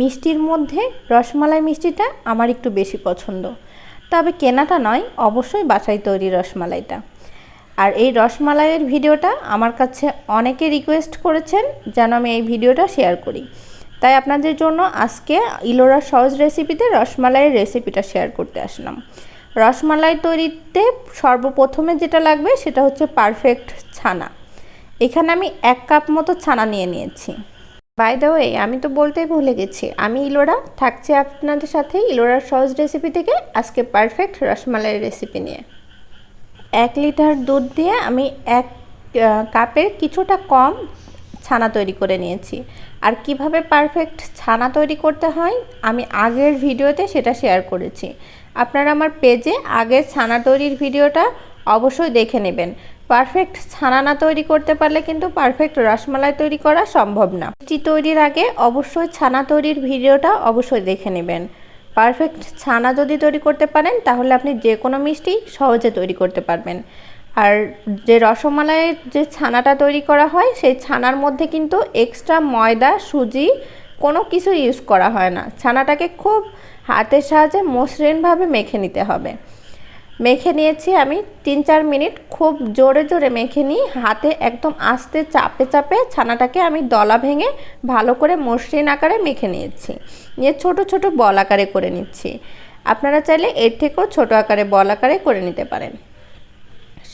মিষ্টির মধ্যে রসমালাই মিষ্টিটা আমার একটু বেশি পছন্দ। তবে কেনাটা নয়, অবশ্যই বাসায় তৈরি রসমালাইটা। আর এই রসমালাইয়ের ভিডিওটা আমার কাছে অনেকে রিকোয়েস্ট করেছেন যেন আমি এই ভিডিওটা শেয়ার করি। তাই আপনাদের জন্য আজকে ইলোরা সহজ রেসিপিতে রসমালাইয়ের রেসিপিটা শেয়ার করতে আসলাম। রসমালাই তৈরিতে সর্বপ্রথমে যেটা লাগবে সেটা হচ্ছে পারফেক্ট ছানা। এখানে আমি এক কাপ মতো ছানা নিয়ে নিয়েছি। বাই দ্য ওয়ে আমি তো বলতেই ভুলে গেছি। আমি ইলোরা, থাকছি আপনাদের সাথে ইলোরার সহজ রেসিপি থেকে আজকে পারফেক্ট রসমালাইয়ের রেসিপি নিয়ে। এক লিটার দুধ দিয়ে আমি এক কাপের কিছুটা কম ছানা তৈরি করে নিয়েছি। আর কীভাবে পারফেক্ট ছানা তৈরি করতে হয়, আমি আগের ভিডিওতে সেটা শেয়ার করেছি। আপনারা আমার পেজে আগের ছানা তৈরির ভিডিওটা অবশ্যই দেখে নেবেন। পারফেক্ট ছানা না তৈরি করতে পারলে কিন্তু পারফেক্ট রসমালাই তৈরি করা সম্ভব না। মিষ্টি তৈরির আগে অবশ্যই ছানা তৈরির ভিডিওটা অবশ্যই দেখে নেবেন। পারফেক্ট ছানা যদি তৈরি করতে পারেন, তাহলে আপনি যে কোনো মিষ্টি সহজে তৈরি করতে পারবেন। আর যে রসমালাইয়ের যে ছানাটা তৈরি করা হয়, সেই ছানার মধ্যে কিন্তু এক্সট্রা ময়দা, সুজি কোনো কিছু ইউজ করা হয় না। ছানাটাকে খুব হাতের সাহায্যে মসৃণভাবে মেখে নিতে হবে। মেখে নিয়েছি আমি তিন চার মিনিট। খুব জোরে জোরে মেখে নিই। হাতে একদম আস্তে চাপে চাপে ছানাটাকে আমি দলা ভেঙে ভালো করে মসৃণ আকারে মেখে নিয়েছি। নিয়ে ছোট ছোট বল আকারে করে নিচ্ছি। আপনারা চাইলে এর থেকেও ছোট আকারে বল আকারে করে নিতে পারেন।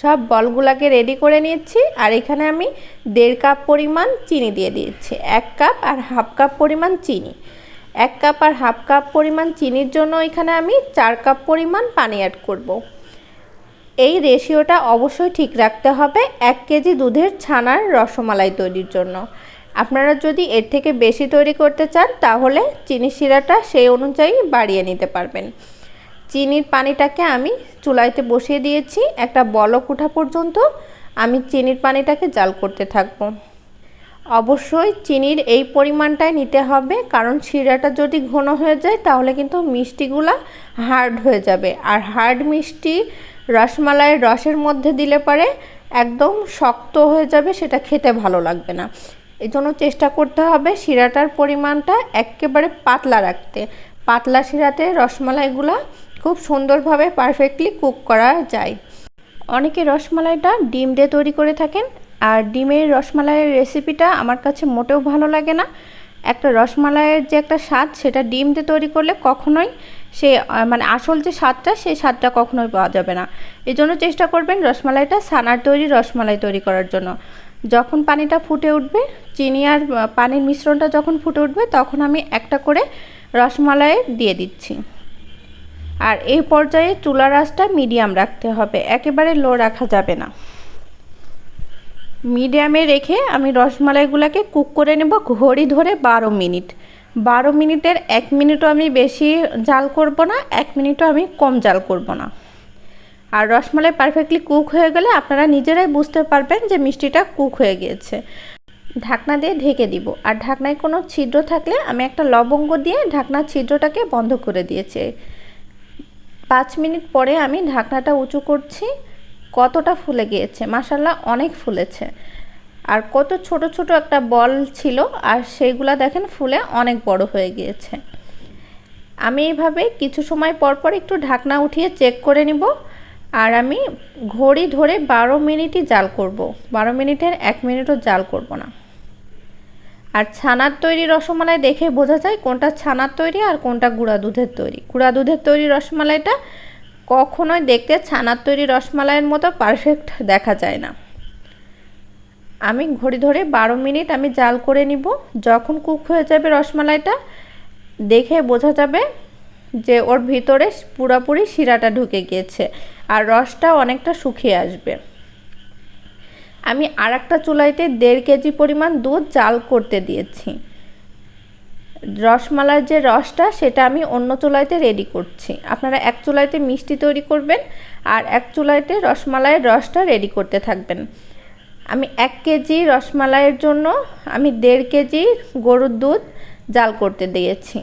সব বলগুলাকে রেডি করে নিয়েছি আর এখানে আমি দেড় কাপ পরিমাণ চিনি দিয়ে দিয়েছি। এক কাপ আর হাফ কাপ পরিমাণ চিনি। এক কাপ আর হাফ কাপ পরিমাণ চিনির জন্য এখানে আমি চার কাপ পরিমাণ পানি অ্যাড করব। এই রেশিওটা অবশ্যই ঠিক রাখতে হবে এক কেজি দুধের ছানার রসমালাই তৈরির জন্য। আপনারা যদি এর থেকে বেশি তৈরি করতে চান, তাহলে চিনি শিরাটা সেই অনুযায়ী বাড়িয়ে নিতে পারবেন। চিনির পানিটাকে আমি চুলাইতে বসিয়ে দিয়েছি। একটা বলক উঠা পর্যন্ত আমি চিনির পানিটাকে জাল করতে থাকব। অবশ্যই চিনির এই পরিমাণটাই নিতে হবে, কারণ শিরাটা যদি ঘন হয়ে যায় তাহলে কিন্তু মিষ্টিগুলা হার্ড হয়ে যাবে। আর হার্ড মিষ্টি রসমালাইয়ের রসের মধ্যে দিলে পরে একদম শক্ত হয়ে যাবে, সেটা খেতে ভালো লাগবে না। এই জন্য চেষ্টা করতে হবে শিরাটার পরিমাণটা একেবারে পাতলা রাখতে। পাতলা শিরাতে রসমালাইগুলা খুব সুন্দরভাবে পারফেক্টলি কুক করা যায়। অনেকে রসমালাইটা ডিম দিয়ে তৈরি করে থাকেন আর ডিমের রসমালাইয়ের রেসিপিটা আমার কাছে মোটেও ভালো লাগে না। একটা রসমালাইয়ের যে একটা স্বাদ, সেটা ডিম দিয়ে তৈরি করলে কখনোই সে মানে আসল যে স্বাদটা, সেই স্বাদটা কখনোই পাওয়া যাবে না। এই জন্য চেষ্টা করবেন রসমালাইটা, সানার তৈরি রসমালাই তৈরি করার জন্য। যখন পানিটা ফুটে উঠবে, চিনি আর পানির মিশ্রণটা যখন ফুটে উঠবে, তখন আমি একটা করে রসমালাই দিয়ে দিচ্ছি। আর এই পর্যায়ে চুলার আঁচটা মিডিয়াম রাখতে হবে। একেবারে লো রাখা যাবে না। মিডিয়ামে রেখে আমি রসমালাইগুলোকে কুক করে নেব ঘড়ি ধরে বারো মিনিট। বারো মিনিটের এক মিনিটও আমি বেশি জাল করব না, এক মিনিটও আমি কম জাল করব না। আর রসমালাই পারফেক্টলি কুক হয়ে গেলে আপনারা নিজেরাই বুঝতে পারবেন যে মিষ্টিটা কুক হয়ে গিয়েছে। ঢাকনা দিয়ে ঢেকে দিব। আর ঢাকনায় কোনো ছিদ্র থাকলে আমি একটা লবঙ্গ দিয়ে ঢাকনার ছিদ্রটাকে বন্ধ করে দিয়েছি। পাঁচ মিনিট পরে আমি ঢাকনাটা উঁচু করছি। কতটা ফুলে গিয়েছে। মাসাল্লাহ অনেক ফুলেছে। আর কত ছোট ছোট একটা বল ছিল, আর সেইগুলা দেখেন ফুলে অনেক বড় হয়ে গিয়েছে। আমি এইভাবে কিছু সময় পর পর একটু ঢাকনা উঠিয়ে চেক করে নিব, আর আমি ঘড়ি ধরে বারো মিনিটই জাল করব। বারো মিনিটের এক মিনিটও জাল করব না। আর ছানার তৈরি রসমালাই দেখে বোঝা যায় কোনটা ছানার তৈরি আর কোনটা গুঁড়া দুধের তৈরি। গুঁড়া দুধের তৈরি রসমালাইটা কখনোই দেখতে ছানার তৈরি রসমালাইয়ের মতো পারফেক্ট দেখা যায় না। আমি ঘড়ি ধরে বারো মিনিট আমি জাল করে নিব। যখন কুক হয়ে যাবে রসমালাইটা, দেখে বোঝা যাবে যে ওর ভিতরে পুরাপুরি শিরাটা ঢুকে গিয়েছে আর রসটা অনেকটা শুকিয়ে আসবে। আমি আর একটা চুলাইতে দেড় কেজি পরিমাণ দুধ জাল করতে দিয়েছি। রসমালার যে রসটা, সেটা আমি অন্য চুলাইতে রেডি করছি। আপনারা এক চুলাইতে মিষ্টি তৈরি করবেন আর এক চুলাইতে রসমালাইয়ের রসটা রেডি করতে থাকবেন। আমি এক কেজি রসমালাইয়ের জন্য আমি দেড় কেজি গরুর দুধ জাল করতে দিয়েছি।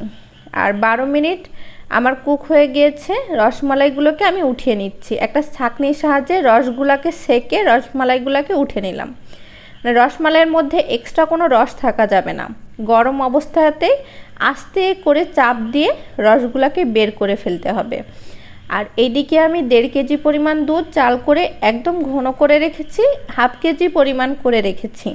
আর বারো মিনিট আমার কুক হয়ে গিয়েছে, রসমালাইগুলোকে আমি উঠিয়ে নিচ্ছি। একটা ছাঁকনির সাহায্যে রসগুলাকে সেকে রসমালাইগুলোকে উঠে নিলাম। মানে রসমালাইয়ের মধ্যে এক্সট্রা কোনো রস থাকা যাবে না। গরম অবস্থাতে আস্তে করে চাপ দিয়ে রসগুলাকে বের করে ফেলতে হবে। আর এইদিকে আমি দেড় কেজি পরিমাণ দুধ চাল করে একদম ঘন করে রেখেছি, হাফ কেজি পরিমাণ করে রেখেছি।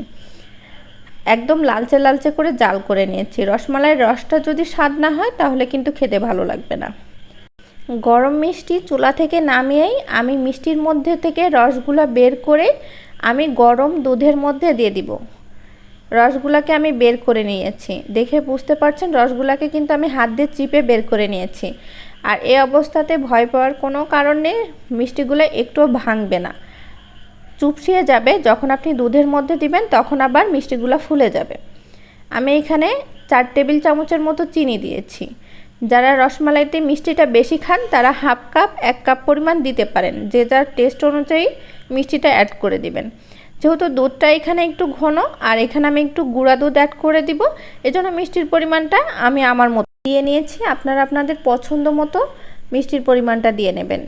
একদম লালচে লালচে করে জাল করে নিয়েছি। রসমালাইয়ের রসটা যদি স্বাদ না হয়, তাহলে কিন্তু খেতে ভালো লাগবে না। গরম মিষ্টি চুলা থেকে নামিয়েই আমি মিষ্টির মধ্যে থেকে রসগুলা বের করে আমি গরম দুধের মধ্যে দিয়ে দিব। রসগুলাকে আমি বের করে নিয়েছি। দেখে বুঝতে পারছেন রসগুলাকে কিন্তু আমি হাত দিয়ে চিপে বের করে নিয়েছি। আর এই অবস্থাতে ভয় পাওয়ার কোনো কারণ মিষ্টিগুলো একটুও ভাঙবে না। চুপসিয়ে যাবে, যখন আপনি দুধের মধ্যে দিবেন, তখন আবার মিষ্টিগুলো ফুলে যাবে। আমি এখানে চার টেবিল চামচের মতো চিনি দিয়েছি। যারা রসমালাইতে মিষ্টিটা বেশি খান, তারা হাফ কাপ, এক কাপ পরিমাণ দিতে পারেন। যে যার টেস্ট অনুযায়ী মিষ্টিটা অ্যাড করে দিবেন। যেহেতু দুধটা এখানে একটু ঘন, আর এখানে আমি একটু গুঁড়া দুধ অ্যাড করে দিব। এজন্য মিষ্টির পরিমাণটা আমি আমার মতো দিয়ে নিয়েছি। আপনারা আপনাদের পছন্দ মতো মিষ্টির পরিমাণটা দিয়ে নেবেন।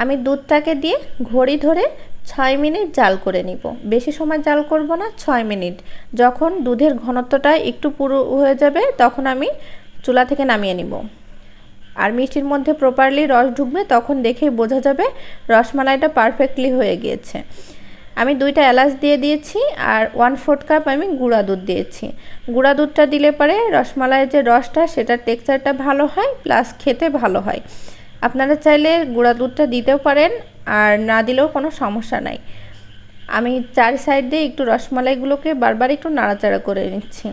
আমি দুধটাকে দিয়ে ঘড়ি ধরে ছয় মিনিট জাল করে নিব। বেশি সময় জাল করব না, ছয় মিনিট। যখন দুধের ঘনত্বটা একটু পুরো হয়ে যাবে, তখন আমি চুলা থেকে নামিয়ে নিব। আর মিষ্টির মধ্যে প্রপারলি রস ঢুকবে, তখন দেখেই বোঝা যাবে রসমালাইটা পারফেক্টলি হয়ে গিয়েছে। আমি দুইটা এলাচ দিয়ে দিয়েছি আর ওয়ান ফোর্থ কাপ আমি গুঁড়া দুধ দিয়েছি। গুঁড়া দুধটা দিলে পরে রসমালাইয়ের যে রসটা, সেটার টেক্সচারটা ভালো হয় প্লাস খেতে ভালো হয়। আপনারা চাইলে গুঁড়া দুধটা দিতেও পারেন, আর না দিলেও কোনো সমস্যা নাই। আমি চার সাইড দিয়ে একটু রসমালাইগুলোকে বারবার একটু নাড়াচাড়া করে নিচ্ছি।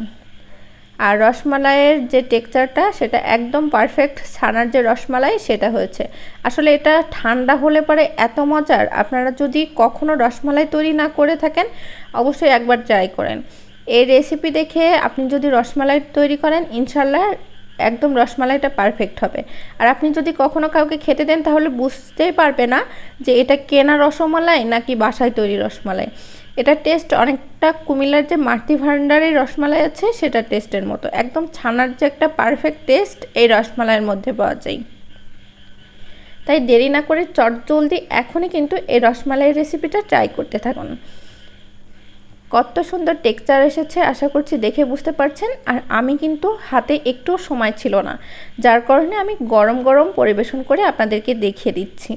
আর রসমালাইয়ের যে টেক্সচারটা, সেটা একদম পারফেক্ট ছানার যে রসমালাই, সেটা হয়েছে। আসলে এটা ঠান্ডা হলে পরে এত মজার। আপনারা যদি কখনো রসমালাই তৈরি না করে থাকেন, অবশ্যই একবার ট্রাই করেন। এই রেসিপি দেখে আপনি যদি রসমালাই তৈরি করেন ইনশাল্লাহ একদম রসমালাইটা পারফেক্ট হবে। আর আপনি যদি কখনো কাউকে খেতে দেন, তাহলে বুঝতেই পারবে না যে এটা কেনা রসমালাই নাকি বাসায় তৈরি রসমালাই। এটা টেস্ট অনেকটা কুমিল্লার যে মাটি ভান্ডারের রসমালাই আছে, সেটা টেস্টের মতো। একদম ছানার যে একটা পারফেক্ট টেস্ট এই রসমালাইয়ের মধ্যে পাওয়া যায়। তাই দেরি না করে চট জলদি এখনই কিন্তু এই রসমালাইয়ের রেসিপিটা ট্রাই করতে থাকুন। কত সুন্দর টেক্সচার এসেছে, আশা করছি দেখে বুঝতে পারছেন। আর আমি কিন্তু হাতে একটু সময় ছিল না, যার কারণে আমি গরম গরম পরিবেশন করে আপনাদেরকে দেখিয়ে দিচ্ছি।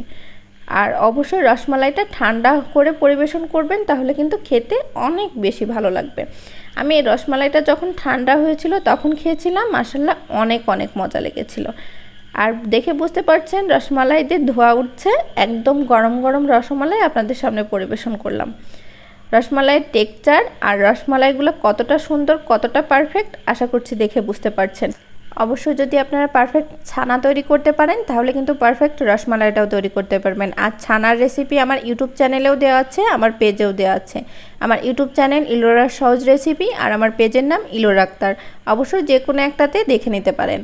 আর অবশ্যই রসমালাইটা ঠান্ডা করে পরিবেশন করবেন, তাহলে কিন্তু খেতে অনেক বেশি ভালো লাগবে। আমি এই রসমালাইটা যখন ঠান্ডা হয়েছিল তখন খেয়েছিলাম মাসাল্লাহ অনেক অনেক মজা লেগেছিল। আর দেখে বুঝতে পারছেন রসমালাই দিয়ে ধোয়া উঠছে, একদম গরম গরম রসমালাই আপনাদের সামনে পরিবেশন করলাম। রসমালাইয়ের টেক্সচার আর রসমালাইগুলো কতটা সুন্দর, কতটা পারফেক্ট, আশা করছি দেখে বুঝতে পারছেন। অবশ্যই যদি আপনারা পারফেক্ট ছানা তৈরি করতে পারেন, তাহলে কিন্তু পারফেক্ট রসমালাইটাও তৈরি করতে পারবেন। আর ছানার রেসিপি আমার ইউটিউব চ্যানেলেও দেওয়া আছে, আমার পেজেও দেওয়া আছে। আমার ইউটিউব চ্যানেল ইলোরা সহজ রেসিপি আর আমার পেজের নাম ইলোর আক্তার। অবশ্যই যে কোনো একটাতে দেখে নিতে পারেন।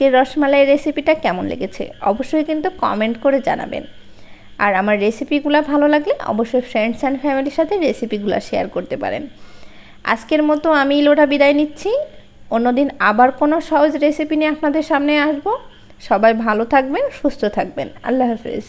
আজকের রসমালাই রেসিপিটা কেমন লেগেছে, অবশ্যই কিন্তু কমেন্ট করে জানাবেন। আর আমার রেসিপিগুলো ভালো লাগলে অবশ্যই ফ্রেন্ডস অ্যান্ড ফ্যামিলির সাথে রেসিপিগুলো শেয়ার করতে পারেন। আজকের মতো আমি ইলোটা বিদায় নিচ্ছি। অন্যদিন আবার কোনো সহজ রেসিপি নিয়ে আপনাদের সামনে আসব। সবাই ভালো থাকবেন, সুস্থ থাকবেন। আল্লাহ হাফিজ।